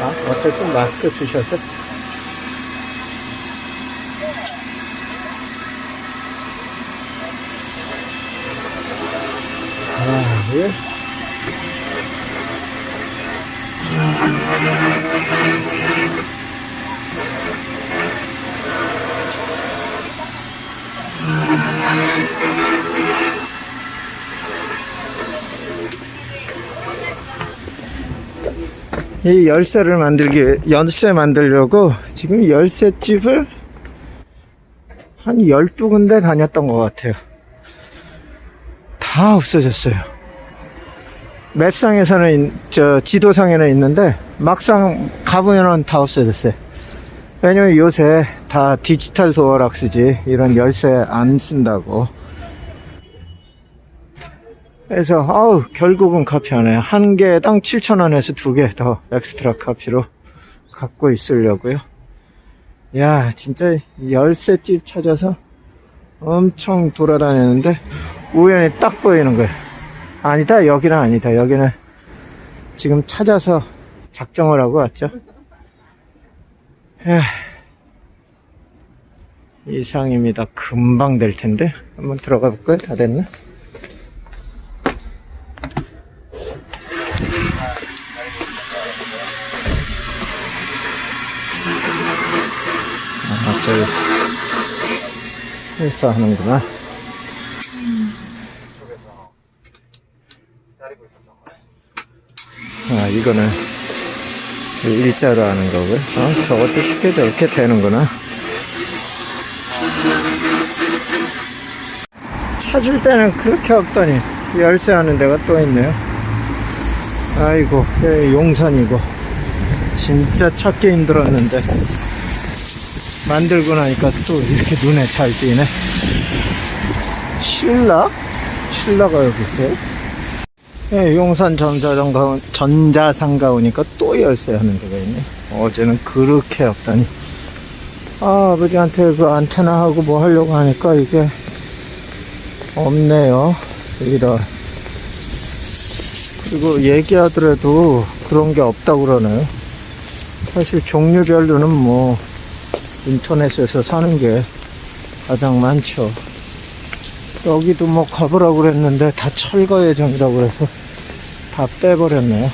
아, 어쨌든 마스크 쓰셔서. 아, 예. 이 열쇠를 만들기, 열쇠 만들려고 지금 열쇠집을 한 12군데 다녔던 것 같아요. 다 없어졌어요. 맵상에서는, 있- 저, 지도상에는 있는데, 막상 가보면은 다 없어졌어요. 왜냐면 요새 다 디지털 도어락 쓰지, 이런 열쇠 안 쓴다고. 그래서 아우 결국은 카피 하네 한 개당 7,000원에서 두 개 더 엑스트라 카피로 갖고 있으려고요. 야 진짜 열쇠집 찾아서 엄청 돌아다녔는데 우연히 딱 보이는 거예요. 아니다 여기는 아니다. 여기는 지금 찾아서 작정을 하고 왔죠. 에휴, 이상입니다. 금방 될 텐데. 한번 들어가 볼까요? 다 됐나 아, 저기 회사 하는구나. 아, 이거는 일자로 하는 거고요. 어, 저것도 쉽게 저렇게 되는구나. 찾을 때는 그렇게 없더니 열쇠하는 데가 또 있네요. 아이고, 여기 용산이고. 진짜 찾기 힘들었는데. 만들고 나니까 또 이렇게 눈에 잘 띄네. 신라? 신라가 여기 있어요? 예, 용산 전자상가, 전자상가 오니까 또 열쇠 하는 데가 있네. 어제는 그렇게 없다니. 아, 아버지한테 그 안테나 하고 뭐 하려고 하니까 이게 없네요. 이런. 그리고 얘기하더라도 그런 게 없다고 그러네요. 사실 종류별로는 뭐 인터넷에서 사는 게 가장 많죠. 여기도 뭐 가보라고 그랬는데 다 철거 예정이라고 그래서 다 빼버렸네요.